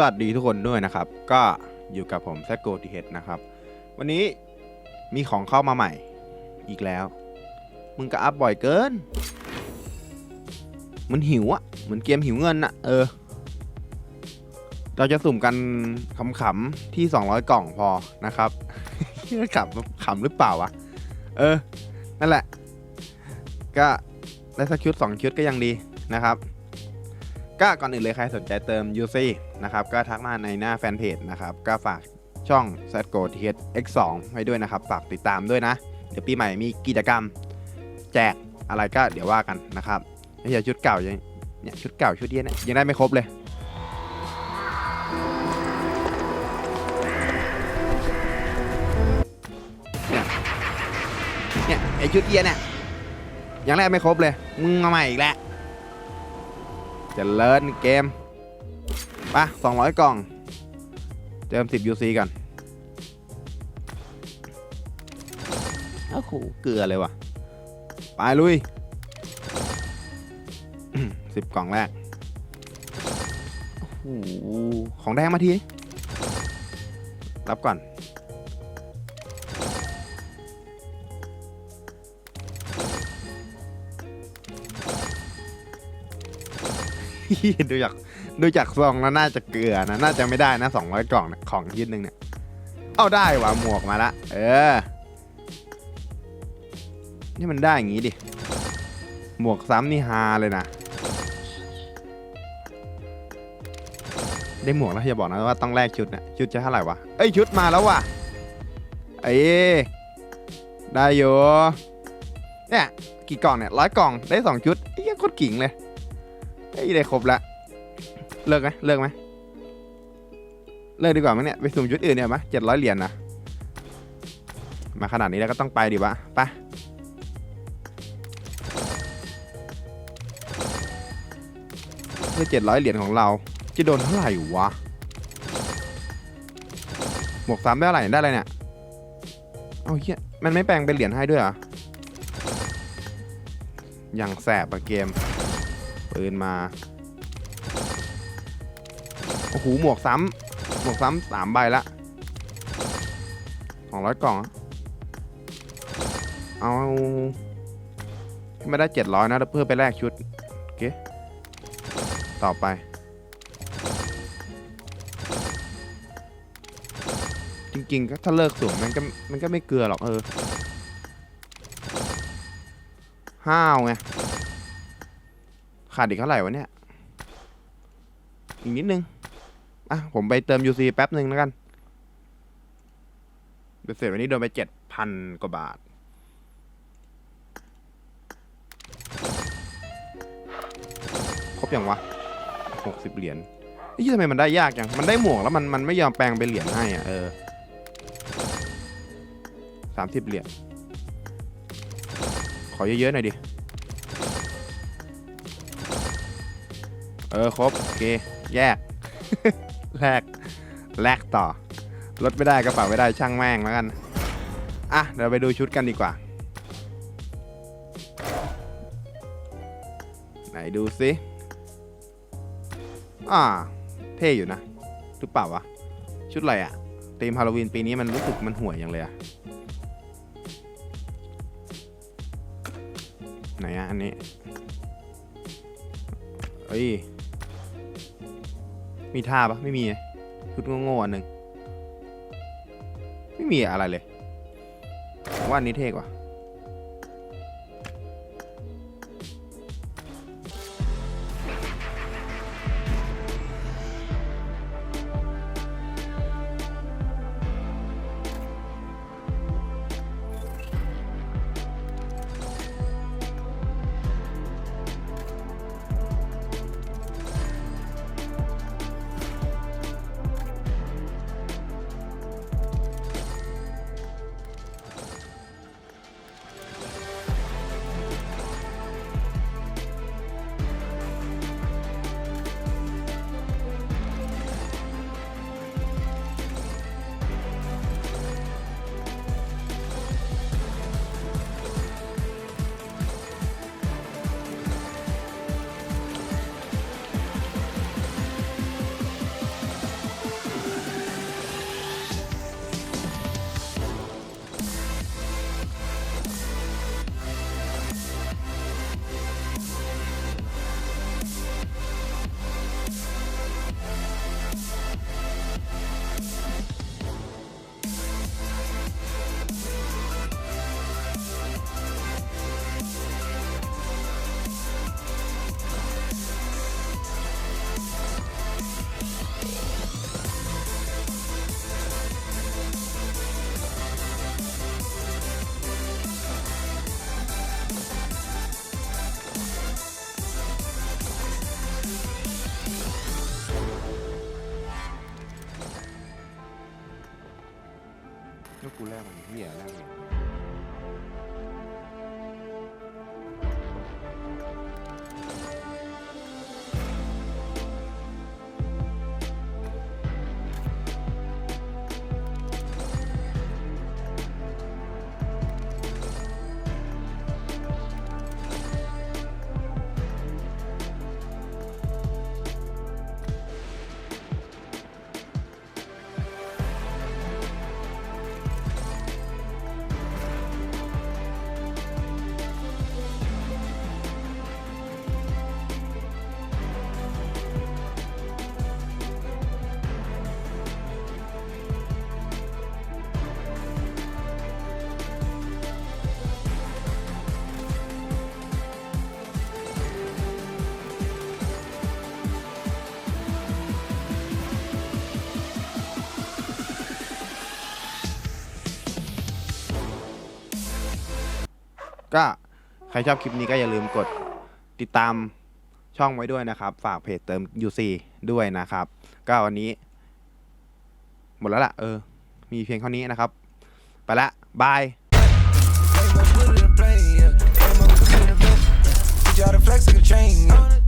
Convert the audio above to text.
วัสดีทุกคนด้วยนะครับ ก็อยู่กับผมแซกโกทีเฮดนะครับ วันนี้มีของเข้ามาใหม่อีกแล้ว มึงก็อัพบ่อยเกิน มันหิวอะเหมือนเกมหิวเงินอะเออ เราจะสุ่มกันขำๆที่ 200 กล่องพอนะครับขำขำหรือเปล่าวะ เออ นั่นแหละ ก็ได้สักชุด2ชุดก็ยังดีนะครับ ก็ก่อนอื่นเลยใครสนใจเติม UC นะครับก็ทักมาในหน้าแฟนเพจนะครับก็ฝากช่อง z g o t h x2 ไว้ด้วยนะครับ ฝากติดตามด้วยนะ เดี๋ยวปีใหม่มีกิจกรรม แจกอะไรก็เดี๋ยวว่ากันนะครับไอ้เหี้ยชุดเก่ายังเนี่ยชุดเก่าชุดเนี้ยเนี่ยยังได้ไม่ครบเลยเนี่ยเนี่ยไอชุดเอียเนี่ยยังแรกไม่ครบเลย มึงมาใหม่อีกแล้ว จะเลิศเกมไปะ200 กล่องเติม 10 UC ก่อนโอ้โหเกลือเลยว่ะ ไปลุย 10 กล่องแรกโอ้โหของแดงมาที รับก่อน ดูจากดูจากซองแล้วน่าจะเกลือนะน่าจะไม่ได้นะสองร้อยกล่องนี่ยของชิ้นหนึ่งเนี่ยเอาได้ว่ะหมวกมาละเออนี่มันได้อย่างงี้ดิหมวกซ้ำนี่ฮาเลยนะได้หมวกแล้วอย่าบอกนะว่าต้องแลกชุดนะชุดจะเท่าไหร่วะเอ้ยชุดมาแล้วว่ะเอ้ได้อยู่เนี่ยกี่กล่องเนี่ยร้อยกล่องได้สองชุดไอ้ยังโคตรกิ่งเลย อ้ยได้ครบละ เลิกไหมเลิกไหมเลิกดีกว่ามั้งเนี่ย ไปสุ่มชุดอื่นเนี่ยไหมเจ็ดร้อยเหรียญนะมาขนาดนี้แล้วก็ต้องไปดิวะไปเพื่อเจ็ดร้อยเหรียญของเรา จะโดนเท่าไหร่วะ หมวกสามได้อะไรได้อะไรเนี่ย เอาเฮียมันไม่แปลงเป็นเหรียญให้ด้วยเหรออย่างแสบอะเกม ปืนมา โอ้โห หมวกซ้ำหมวกซ้ำสามใบละสองร้อยกล่อง เอาไม่ได้เจ็ดร้อยนะเพื่อไปแลกชุด โอเค ต่อไป จริงๆก็ถ้าเลิกสุ่มมันก็มันก็ไม่เกลือหรอกเออ ห้าวไง ขาดอีกเท่าไหร่วะเนี่ย อีกนิดนึง อะ ผมไปเติม UC แป๊บหนึ่งแล้วกันเบ็ดเสร็จวันนี้โดนไปเจ็ดพันกว่าบาท ครบยังวะหกสิบเหรียญไอ้ยี่ทำไมมันได้ยากจัง มันได้หมวกแล้วมันมันไม่ยอมแปลงเป็นเหรียญให้อะ เออสามสิบเหรียญ ขอเยอะๆหน่อยดิ ออครบโอเคแยก แลกแลกต่อลดไม่ได้กระเป๋าไม่ได้ช่างแม่งแล้วกันอะเดี๋ยวไปดูชุดกันดีกว่า ไหนดูสิอ่าเท่อยู่นะหรือเปล่าวะชุดอะไรอะธีมฮาโลวีนปีนี้มันรู้สึกมันห่วยอย่างเลยอะไหนอะอันนี้เอ้ย มีท่าปะไม่มีชุดโง่ๆอันหนึ่งไม่มีอะไรเลยผมว่าอันนี้เท่กว่า กูแลกมันเหี้ยแลก ก็ใครชอบคลิปนี้ก็อย่าลืมกดติดตามช่องไว้ด้วยนะครับ ฝากเพจเติม UC ด้วยนะครับ ก็วันนี้ หมดแล้วล่ะ เออ มีเพียงเท่านี้นะครับ ไปละบาย Flex like a chain.